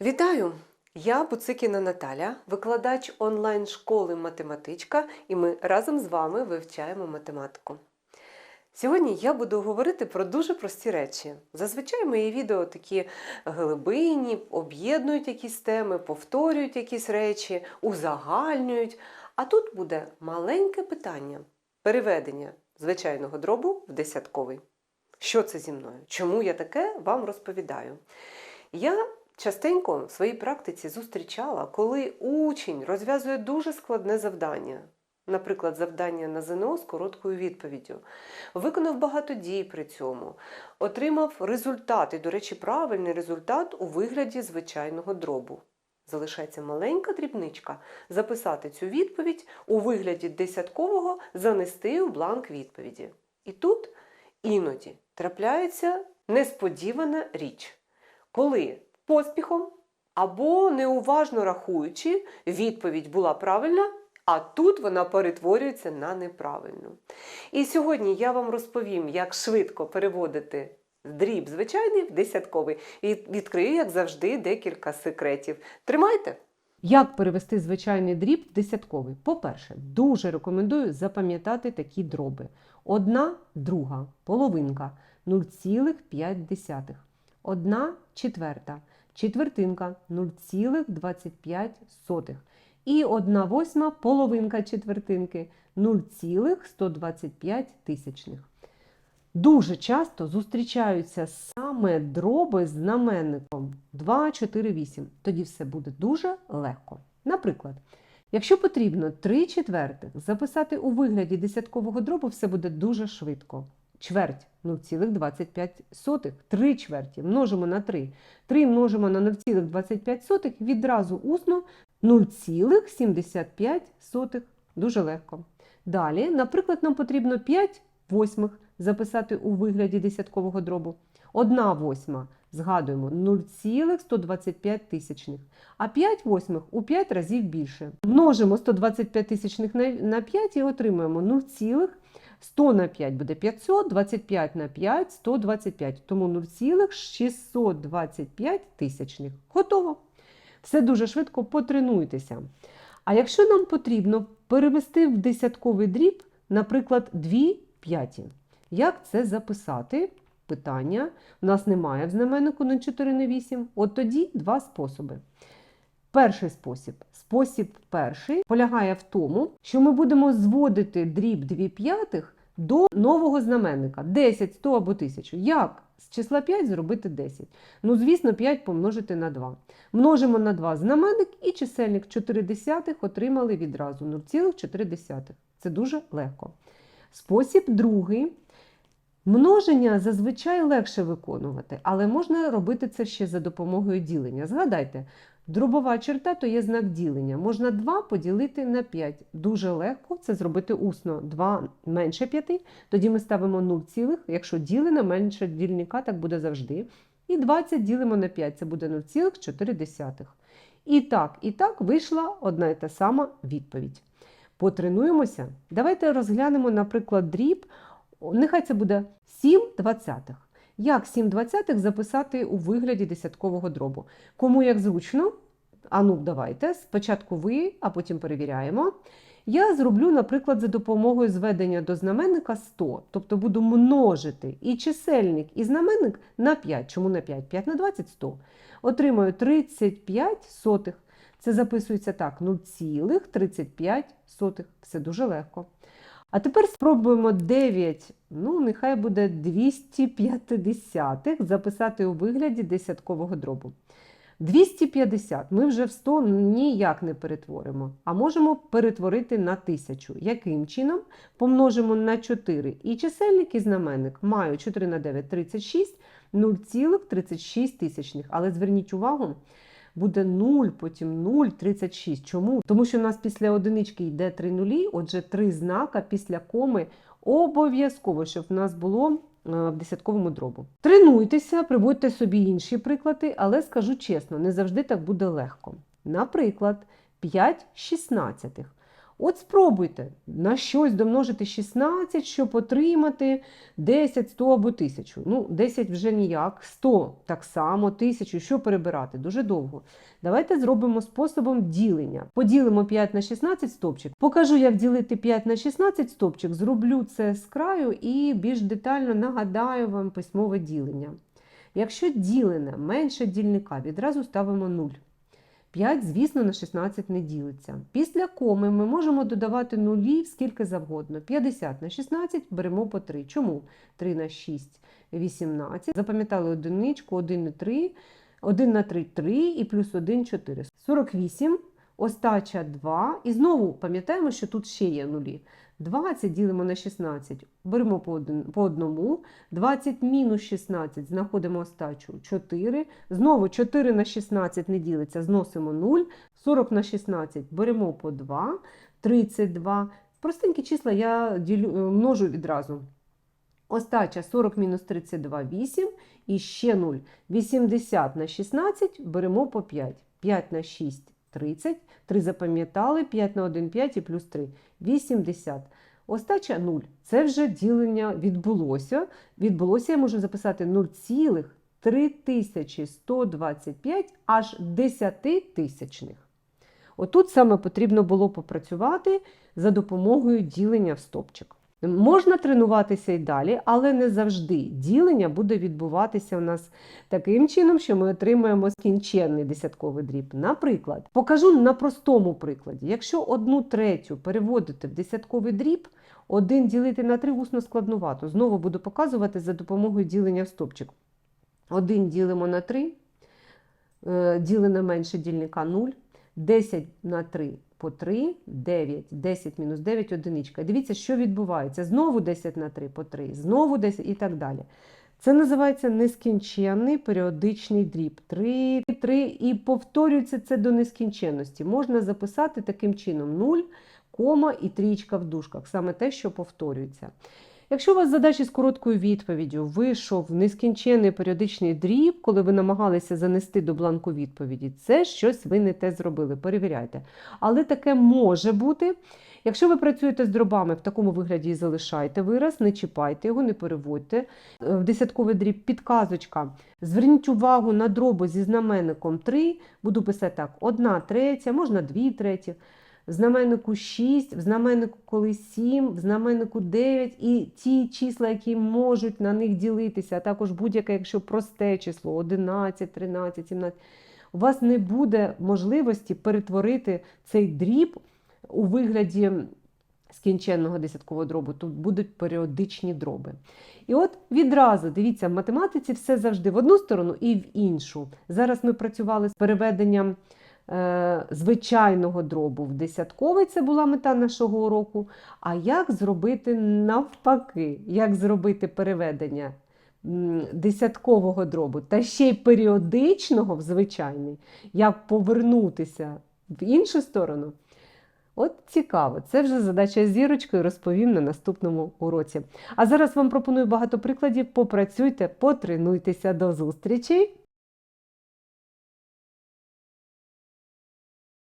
Вітаю! Я Буцикіна Наталя, викладач онлайн-школи математичка, і ми разом з вами вивчаємо математику. Сьогодні я буду говорити про дуже прості речі. Зазвичай мої відео такі глибинні, об'єднують якісь теми, повторюють якісь речі, узагальнюють. А тут буде маленьке питання переведення звичайного дробу в десятковий. Що це зі мною? Чому я таке вам розповідаю? Я частенько в своїй практиці зустрічала, коли учень розв'язує дуже складне завдання. Наприклад, завдання на ЗНО з короткою відповіддю. Виконав багато дій при цьому, отримав результат, і, до речі, правильний результат у вигляді звичайного дробу. Залишається маленька дрібничка записати цю відповідь у вигляді десяткового, занести у бланк відповіді. І тут іноді трапляється несподівана річ, коли поспіхом або неуважно рахуючи, відповідь була правильна, а тут вона перетворюється на неправильну. І сьогодні я вам розповім, як швидко переводити дріб звичайний в десятковий. І відкрию, як завжди, декілька секретів. Тримайте! Як перевести звичайний дріб в десятковий? По-перше, дуже рекомендую запам'ятати такі дроби. Одна друга, половинка 0,5. Одна четверта, четвертинка 0,25. І одна восьма половинка четвертинки 0,125 тисячних. Дуже часто зустрічаються саме дроби з знаменником 2, 4, 8. Тоді все буде дуже легко. Наприклад, якщо потрібно 3 четвертих записати у вигляді десяткового дробу, все буде дуже швидко. Чверть 0,25. 3 чверті множимо на 3. 3 множимо на 0,25 відразу усно 0,75. Дуже легко. Далі, наприклад, нам потрібно 5 восьмих записати у вигляді десяткового дробу. 1 восьма, згадуємо, 0,125 тисячних. А 5 восьмих у 5 разів більше. Множимо 125 тисячних на- на 5 і отримуємо 0,100 на 5 буде 500, 25 на 5 – 125. Тому 0,625 тисячних. Готово. Все дуже швидко потренуйтеся. А якщо нам потрібно перевести в десятковий дріб, наприклад, 2 п'яті. Як це записати? Питання. У нас немає в знаменнику на 4 на 8. От тоді два способи. Перший спосіб. Спосіб перший полягає в тому, що ми будемо зводити дріб 2 п'ятих до нового знаменника 10, 100 або 1000. Як з числа 5 зробити 10? Ну, звісно, 5 помножити на 2. Множимо на 2 знаменник і чисельник 4 десятих отримали відразу 0,4. Це дуже легко. Спосіб другий. Множення зазвичай легше виконувати, але можна робити це ще за допомогою ділення. Згадайте, дробова черта то є знак ділення. Можна 2 поділити на 5. Дуже легко це зробити усно. 2 менше 5, тоді ми ставимо 0, цілих. якщо ділено менше дільника, так буде завжди. І 20 ділимо на 5, це буде 0,4. І так, і так вийшла одна і та сама відповідь. Потренуємося. Давайте розглянемо, наприклад, дріб. Нехай це буде 7 двадцятих. Як 7 двадцятих записати у вигляді десяткового дробу? Кому як зручно? А ну, давайте. Спочатку ви, а потім перевіряємо. Я зроблю, наприклад, за допомогою зведення до знаменника 100. Тобто буду множити і чисельник, і знаменник на 5. Чому на 5? 5 на 20 – 100. Отримаю 35 сотих. Це записується так: 0,35. Все дуже легко. А тепер спробуємо 9, ну нехай буде 250 записати у вигляді десяткового дробу. 250 ми вже в 100 ніяк не перетворимо, а можемо перетворити на 1000. Яким чином? Помножимо на 4 і чисельник і знаменник. Маю 4 на 9 – 36, 0,36 тисячних. Але зверніть увагу, буде 0, потім 0, 36. Чому? Тому що у нас після одинички йде 3 нулі, отже, три знака після коми обов'язково, щоб в нас було е, в десятковому дробу. Тренуйтеся, приводьте собі інші приклади, але скажу чесно, не завжди так буде легко. Наприклад, 5 шістнадцятих. От спробуйте на щось домножити 16, щоб отримати 10, 100 або 1000. Ну, 10 вже ніяк, 100 так само, 1000, що перебирати? Дуже довго. Давайте зробимо способом ділення. Поділимо 5 на 16 стопчик. Покажу, як ділити 5 на 16 стопчик. Зроблю це з краю і більш детально нагадаю вам письмове ділення. Якщо ділене менше дільника, відразу ставимо 0. 5, звісно, на 16 не ділиться. Після коми ми можемо додавати нулів скільки завгодно. 50 на 16 беремо по 3. Чому? 3 на 6 18. Запам'ятали одиничку, 1 на 3. 1 на 3 3 і плюс 1 4. 48, остача 2. І знову пам'ятаємо, що тут ще є нулі. 20 ділимо на 16, беремо по, одному. 20 мінус 16, знаходимо остачу 4. Знову 4 на 16 не ділиться, зносимо 0. 40 на 16 беремо по 2. 32. Простенькі числа я ділю, е, множу відразу. Остача 40 мінус 32 8 і ще 0. 80 на 16 беремо по 5. 5 на 6 30. 3 запам'ятали, 5 на 1 5 і плюс 3. 80. Остача 0. Це вже ділення відбулося. Відбулося, я можу записати 0,3125 аж 10 тисячних. Отут саме потрібно було попрацювати за допомогою ділення в стопчик. Можна тренуватися і далі, але не завжди. Ділення буде відбуватися у нас таким чином, що ми отримаємо скінченний десятковий дріб. Наприклад, покажу на простому прикладі. Якщо одну третю переводити в десятковий дріб, один ділити на 3 усно складнувато. Знову буду показувати за допомогою ділення в стопчик. Один ділимо на 3, е, ділене менше дільника 0, 10 на 3 по 3, 9, 10 мінус 9 одиничка. Дивіться, що відбувається. Знову 10 на 3 по 3, знову 10 і так далі. Це називається нескінченний періодичний дріб. 3, 3 і повторюється це до нескінченності. Можна записати таким чином 0, кома і трієчка в дужках. Саме те, що повторюється. Якщо у вас задачі з короткою відповіддю вийшов нескінченний періодичний дріб, коли ви намагалися занести до бланку відповіді, це щось ви не те зробили. Перевіряйте. Але таке може бути. Якщо ви працюєте з дробами в такому вигляді і залишайте вираз, не чіпайте його, не переводьте. Е, В десятковий дріб підказочка. Зверніть увагу на дроби зі знаменником 3. Буду писати так: 1 третя, можна 2 треті. В знаменнику 6, в знаменнику коли 7, в знаменнику 9 і ті числа, які можуть на них ділитися, а також будь-яке, якщо просте число 11, 13, 17, у вас не буде можливості перетворити цей дріб у вигляді скінченного десяткового дробу. Тут будуть періодичні дроби. І от відразу, дивіться, в математиці все завжди в одну сторону і в іншу. Зараз ми працювали з переведенням звичайного дробу в десятковий, це була мета нашого уроку. А як зробити навпаки, як зробити переведення десяткового дробу та ще й періодичного в звичайний, як повернутися в іншу сторону? От цікаво, це вже задача зірочкою розповім на наступному уроці. А зараз вам пропоную багато прикладів. Попрацюйте, потренуйтеся. До зустрічі!